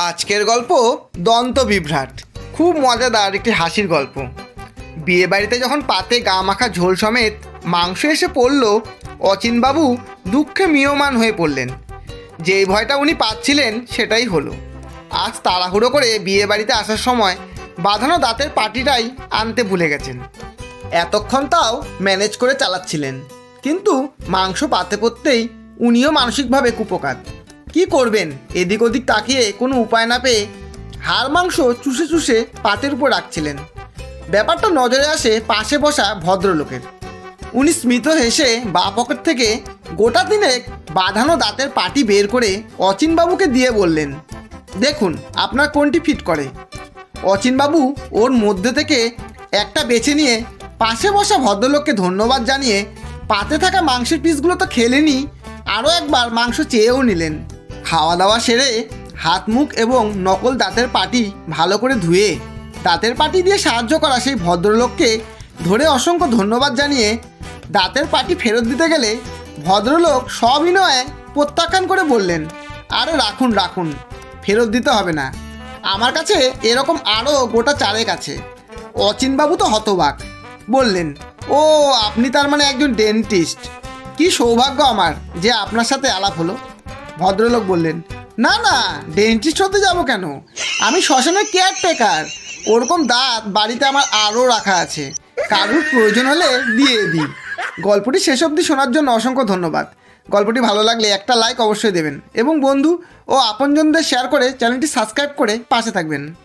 আজকের গল্প দন্ত বিভ্রাট। খুব মজাদার একটি হাসির গল্প। বিয়ে বাড়িতে যখন পাতে গা মাখা ঝোল সমেত মাংস এসে পড়ল, অচিনবাবু দুঃখে মিয়মান হয়ে পড়লেন। যেই ভয়টা উনি পাচ্ছিলেন সেটাই হলো। আজ তাড়াহুড়ো করে বিয়ে বাড়িতে আসার সময় বাঁধানো দাঁতের পাটিটাই আনতে ভুলে গেছেন। এতক্ষণ তাও ম্যানেজ করে চালাচ্ছিলেন। কিন্তু মাংস পাতে পড়তেই উনিও মানসিকভাবে কুপকাত কি করবেন? এদিক ওদিক তাকিয়ে কোনো উপায় না পেয়ে হাড় মাংস চুষে চুষে পাতের উপর রাখছিলেন। ব্যাপারটা নজরে আসে পাশে বসা ভদ্রলোকের। উনি স্মিত হেসে বা পকেট থেকে গোটা দিনেক বাঁধানো দাঁতের পাটি বের করে অচিনবাবুকে দিয়ে বললেন, দেখুন, আপনার কোনটি ফিট করে? অচিনবাবু ওর মধ্যে থেকে একটা বেছে নিয়ে পাশে বসা ভদ্রলোককে ধন্যবাদ জানিয়ে পাতে থাকা মাংসের পিসগুলো তো খেলেনি, আরও একবার মাংস চেয়েও নিলেন। খাওয়া দাওয়া সেরে হাত, মুখ এবং নকল দাঁতের পাটি ভালো করে ধুয়ে দাঁতের পাটি দিয়ে সাহায্য করা সেই ভদ্রলোককে ধরে অসংখ্য ধন্যবাদ জানিয়ে দাঁতের পাটি ফেরত দিতে গেলে ভদ্রলোক সবিনয়ে প্রত্যাখ্যান করে বললেন, আরে রাখুন রাখুন, ফেরত দিতে হবে না। আমার কাছে এরকম আরও গোটা চারেক আছে। অচিনবাবু তো হতবাক। বললেন, ও, আপনি তার মানে একজন ডেন্টিস্ট। কি সৌভাগ্য আমার যে আপনার সাথে আলাপ হলো। ভদ্রলোক বললেন, না না ডেন্টিস্ট হতে যাব কেন? আমি শ্মশানের কেয়ারটেকার ওরকম দাঁত বাড়িতে আমার আরও রাখা আছে। কারুর প্রয়োজন হলে দিয়ে দিই গল্পটি শেষ অবধি শোনার জন্য অসংখ্য ধন্যবাদ। গল্পটি ভালো লাগলে একটা লাইক অবশ্যই দেবেন। এবং বন্ধু ও আপনজনদের শেয়ার করে চ্যানেলটি সাবস্ক্রাইব করে পাশে থাকবেন।